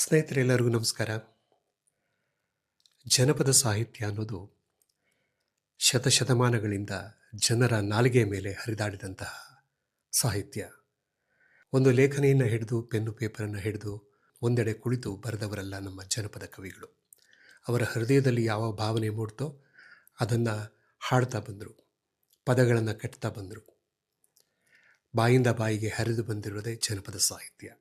ಸ್ನೇಹಿತರೆಲ್ಲರಿಗೂ ನಮಸ್ಕಾರ. ಜನಪದ ಸಾಹಿತ್ಯ ಅನ್ನೋದು ಶತಶತಮಾನಗಳಿಂದ ಜನರ ನಾಲಿಗೆಯ ಮೇಲೆ ಹರಿದಾಡಿದಂತಹ ಸಾಹಿತ್ಯ. ಒಂದು ಲೇಖನೆಯನ್ನು ಹಿಡಿದು, ಪೆನ್ನು ಪೇಪರನ್ನು ಹಿಡಿದು ಒಂದೆಡೆ ಕುಳಿತು ಬರೆದವರೆಲ್ಲ ನಮ್ಮ ಜನಪದ ಕವಿಗಳು. ಅವರ ಹೃದಯದಲ್ಲಿ ಯಾವ ಭಾವನೆ ಮೂಡ್ತೋ ಅದನ್ನು ಹಾಡ್ತಾ ಬಂದರು, ಪದಗಳನ್ನು ಕಟ್ತಾ ಬಂದರು. ಬಾಯಿಂದ ಬಾಯಿಗೆ ಹರಿದು ಬಂದಿರುವುದೇ ಜನಪದ ಸಾಹಿತ್ಯ.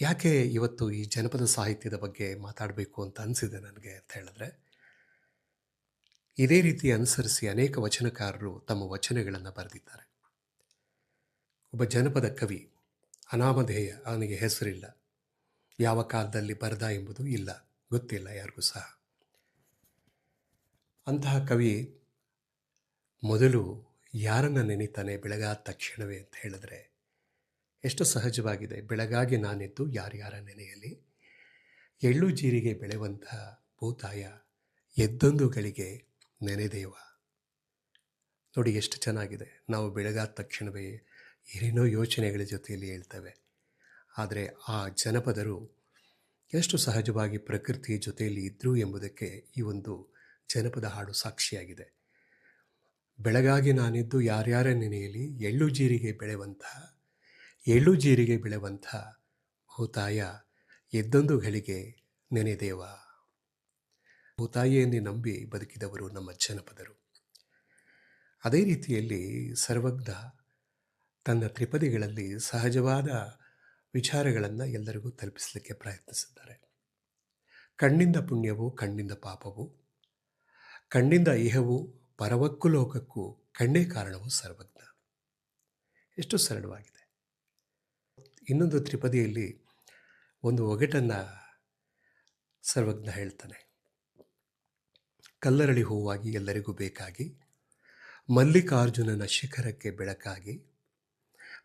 ಯಾಕೆ ಇವತ್ತು ಈ ಜನಪದ ಸಾಹಿತ್ಯದ ಬಗ್ಗೆ ಮಾತಾಡಬೇಕು ಅಂತ ಅನಿಸಿದೆ ನನಗೆ ಅಂತ ಹೇಳಿದ್ರೆ, ಇದೇ ರೀತಿ ಅನುಸರಿಸಿ ಅನೇಕ ವಚನಕಾರರು ತಮ್ಮ ವಚನಗಳನ್ನು ಬರೆದಿದ್ದಾರೆ. ಒಬ್ಬ ಜನಪದ ಕವಿ, ಅನಾಮಧೇಯ, ಅವನಿಗೆ ಹೆಸರಿಲ್ಲ. ಯಾವ ಕಾಲದಲ್ಲಿ ಬರೆದ ಎಂಬುದು ಇಲ್ಲ, ಗೊತ್ತಿಲ್ಲ ಯಾರಿಗೂ ಸಹ. ಅಂತಹ ಕವಿ ಮೊದಲು ಯಾರನ್ನು ನೆನೀತಾನೆ ಬೆಳಗಾದ ತಕ್ಷಣವೇ ಅಂತ ಹೇಳಿದ್ರೆ ಎಷ್ಟು ಸಹಜವಾಗಿದೆ? ಬೆಳಗಾಗಿ ನಾನೆದ್ದು ಯಾರ್ಯಾರ ನೆನೆಯಲಿ ಎಳ್ಳು ಜೀರಿಗೆ ಬೆಳೆಯುವಂತಹ ಭೂತಾಯ ಎದ್ದೊಂದು ಗಳಿಗೆ ನೆನೆದೇವ? ನೋಡಿ ಎಷ್ಟು ಚೆನ್ನಾಗಿದೆ. ನಾವು ಬೆಳಗಾದ ತಕ್ಷಣವೇ ಏನೇನೋ ಯೋಚನೆಗಳ ಜೊತೆಯಲ್ಲಿ ಹೇಳ್ತೇವೆ. ಆದರೆ ಆ ಜನಪದರು ಎಷ್ಟು ಸಹಜವಾಗಿ ಪ್ರಕೃತಿಯ ಜೊತೆಯಲ್ಲಿ ಇದ್ದರು ಎಂಬುದಕ್ಕೆ ಈ ಒಂದು ಜನಪದ ಹಾಡು ಸಾಕ್ಷಿಯಾಗಿದೆ. ಬೆಳಗಾಗಿ ನಾನಿದ್ದು ಯಾರ್ಯಾರ ನೆನೆಯಲಿ ಎಳ್ಳು ಜೀರಿಗೆ ಬೆಳೆಯುವಂತಹ ಎಳ್ಳು ಜೀರಿಗೆ ಬೆಳೆವಂಥ ಭೂತಾಯ ಎದ್ದೊಂದು ಗಳಿಗೆ ನೆನೆದೇವ ಭೂತಾಯಿಯನ್ನೇ ನಂಬಿ ಬದುಕಿದವರು ನಮ್ಮ ಜನಪದರು. ಅದೇ ರೀತಿಯಲ್ಲಿ ಸರ್ವಜ್ಞ ತನ್ನ ತ್ರಿಪದಿಗಳಲ್ಲಿ ಸಹಜವಾದ ವಿಚಾರಗಳನ್ನು ಎಲ್ಲರಿಗೂ ತಲುಪಿಸಲಿಕ್ಕೆ ಪ್ರಯತ್ನಿಸಿದ್ದಾರೆ. ಕಣ್ಣಿಂದ ಪುಣ್ಯವು, ಕಣ್ಣಿಂದ ಪಾಪವು, ಕಣ್ಣಿಂದ ಇಹವು, ಪರವಕ್ಕೂ ಲೋಕಕ್ಕೂ ಕಣ್ಣೇ ಕಾರಣವು ಸರ್ವಜ್ಞ. ಎಷ್ಟು ಸರಳವಾಗಿದೆ. ಇನ್ನೊಂದು ತ್ರಿಪದಿಯಲ್ಲಿ ಒಂದು ಒಗೆಟನ್ನು ಸರ್ವಜ್ಞ ಹೇಳ್ತಾನೆ. ಕಲ್ಲರಳಿ ಹೂವಾಗಿ ಎಲ್ಲರಿಗೂ ಬೇಕಾಗಿ, ಮಲ್ಲಿಕಾರ್ಜುನನ ಶಿಖರಕ್ಕೆ ಬೆಳಕಾಗಿ,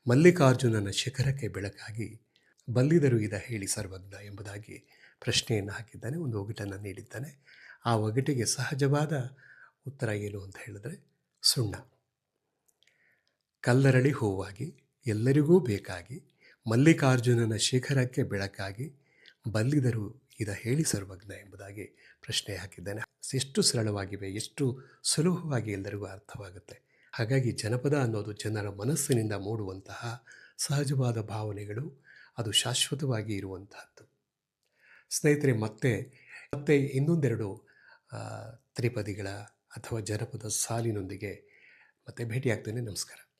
ಮಲ್ಲಿಕಾರ್ಜುನನ ಶಿಖರಕ್ಕೆ ಬೆಳಕಾಗಿ ಬಲ್ಲಿದರು ಇದ ಹೇಳಿ ಸರ್ವಜ್ಞ ಎಂಬುದಾಗಿ ಪ್ರಶ್ನೆಯನ್ನು ಹಾಕಿದ್ದಾನೆ, ಒಂದು ಒಗಟನ್ನು ನೀಡಿದ್ದಾನೆ. ಆ ಒಗಟಿಗೆ ಸಹಜವಾದ ಉತ್ತರ ಏನು ಅಂತ ಹೇಳಿದ್ರೆ ಸುಣ್ಣ. ಕಲ್ಲರಳಿ ಹೂವಾಗಿ ಎಲ್ಲರಿಗೂ ಬೇಕಾಗಿ ಮಲ್ಲಿಕಾರ್ಜುನನ ಶಿಖರಕ್ಕೆ ಬೆಳಕಾಗಿ ಬಲ್ಲಿದರು ಇದ ಹೇಳಿ ಸರ್ವಜ್ಞ ಎಂಬುದಾಗಿ ಪ್ರಶ್ನೆ ಹಾಕಿದ್ದಾನೆ. ಎಷ್ಟು ಸರಳವಾಗಿವೆ, ಎಷ್ಟು ಸುಲಭವಾಗಿ ಎಲ್ಲರಿಗೂ ಅರ್ಥವಾಗುತ್ತೆ. ಹಾಗಾಗಿ ಜನಪದ ಅನ್ನೋದು ಜನರ ಮನಸ್ಸಿನಿಂದ ಮೂಡುವಂತಹ ಸಹಜವಾದ ಭಾವನೆಗಳು, ಅದು ಶಾಶ್ವತವಾಗಿ ಇರುವಂತಹದ್ದು. ಸ್ನೇಹಿತರೆ, ಮತ್ತೆ ಮತ್ತೆ ಇನ್ನೊಂದೆರಡು ತ್ರಿಪದಿಗಳ ಅಥವಾ ಜನಪದ ಸಾಲಿನೊಂದಿಗೆ ಮತ್ತೆ ಭೇಟಿಯಾಗ್ತೇನೆ. ನಮಸ್ಕಾರ.